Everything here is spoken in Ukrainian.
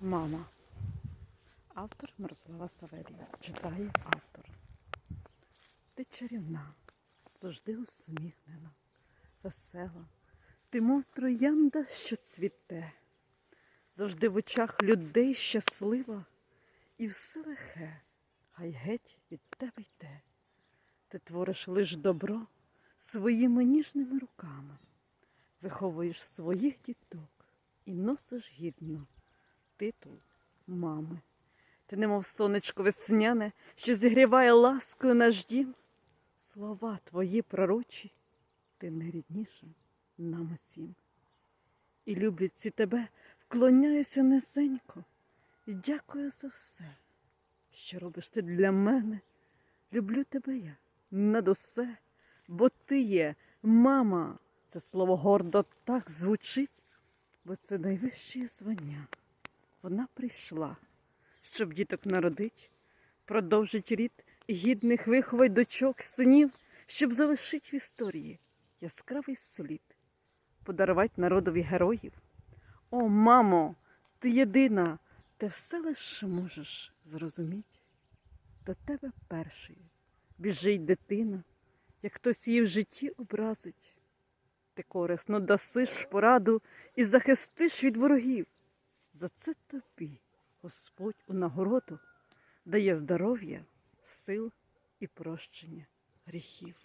Мама. Автор Мирослава Саверія. Читає автор. Ти чарівна, завжди усміхнена, весела. Ти, мов троянда, що цвіте, завжди в очах людей щаслива, і все лихе, хай геть від тебе йде. Ти твориш лиш добро своїми ніжними руками, виховуєш своїх діток і носиш гідно титул мами. Ти немов сонечко весняне, що зігріває ласкою наш дім. Слова твої пророчі, ти найрідніша нам усім. І люблячи тебе, вклоняюся низенько і дякую за все, що робиш ти для мене. Люблю тебе я над усе, бо ти є мама. Це слово гордо так звучить, бо це найвище звання. Вона прийшла, щоб діток народить, продовжить рід гідних виховать дочок, синів, щоб залишить в історії яскравий слід, подарувати народові героїв. О, мамо, ти єдина, ти все лише можеш зрозуміти. До тебе першої біжить дитина, як хтось її в житті образить. Ти корисно дасиш пораду і захистиш від ворогів. За це тобі Господь у нагороду дає здоров'я, сил і прощення гріхів.